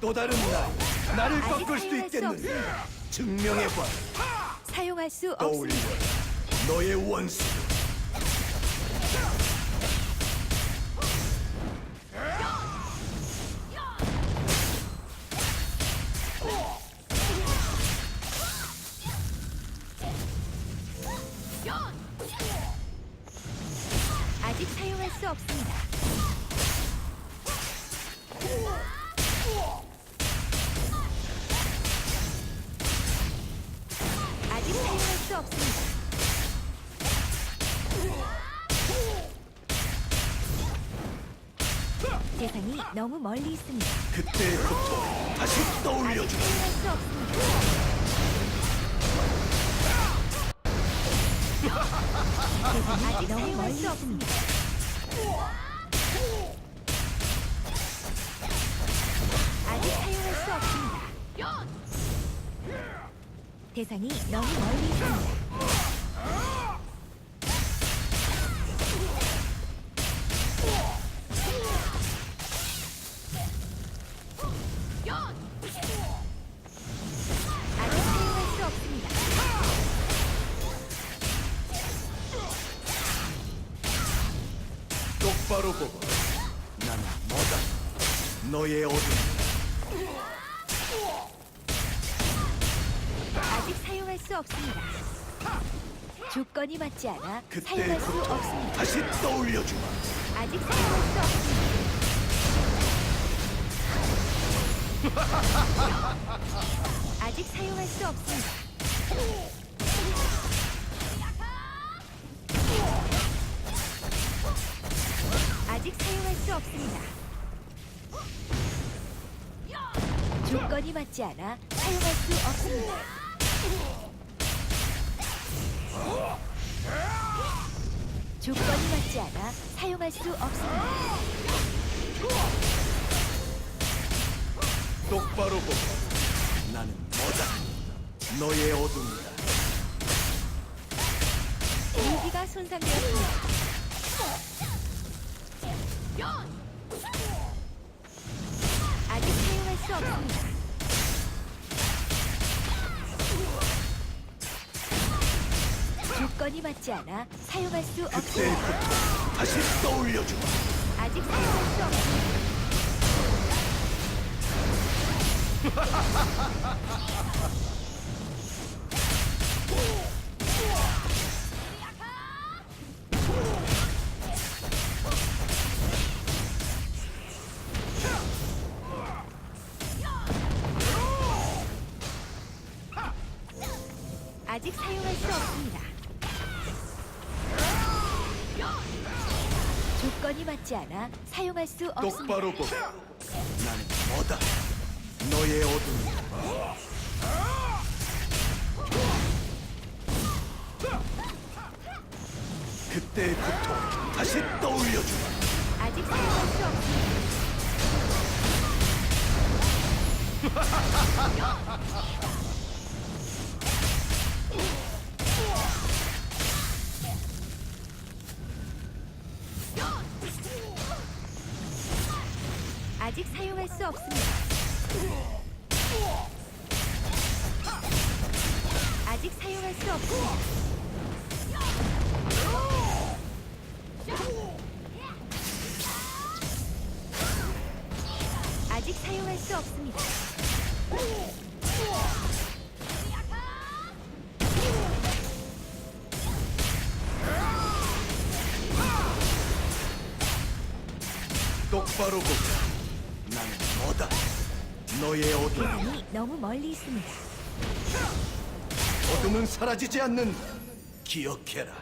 또 다른 날 나를 아직 꺾을 수도 사용할 수 있겠느냐 없습니다. 증명해봐 사용할 수 떠올려 없습니다. 너의 원수 아직 사용할 수 없습니다. 수 없습니다. 세상이 너무 멀리 있습니다. 고통 다시 아직 떠올려주마 사용할 수 없습니다. 세상이 너무 멀리 있습니다. 대상이 너무 멀리 있습니다. 똑바로 보고 나는 뭐다 너의 어둠 아직 사용할 수 없습니다. 조건이 맞지 않아 사용할 수 없습니다. 다시 떠올려주마 아직 사용할 수 없습니다. 아직 사용할 수 없습니다. 아직 사용할 수 없습니다. 조건이 맞지 않아 사용할 수 없습니다. 조건이 맞지 않아 사용할 수 없습니다. 똑바로 보고 나는 뭐다 너의 어둠이다 무기가 손상되었습니다. 아직 사용할 수 없습니다. 조건이 맞지 않아 사용할 수 그때의 없습니다. 고통 다시 떠올려주마 아직 사용할 수 없습니다. 아직 사용할 수 없습니다. 조건이 맞지 않아 사용할 수 없습니다. 똑바로 보고 나는 뭐다 너의 어둠이다 그때의 고통 다시 떠올려주마 아직 사용할 수 없습니다. 아직 사용할 수 없습니다. 아직 사용할 수 없습니다. 아직 사용할 수 없습니다. 똑바로 보고 뭐다. 너의 어둠. 대상이 너무 멀리 있습니다. 어둠은 사라지지 않는다 기억해라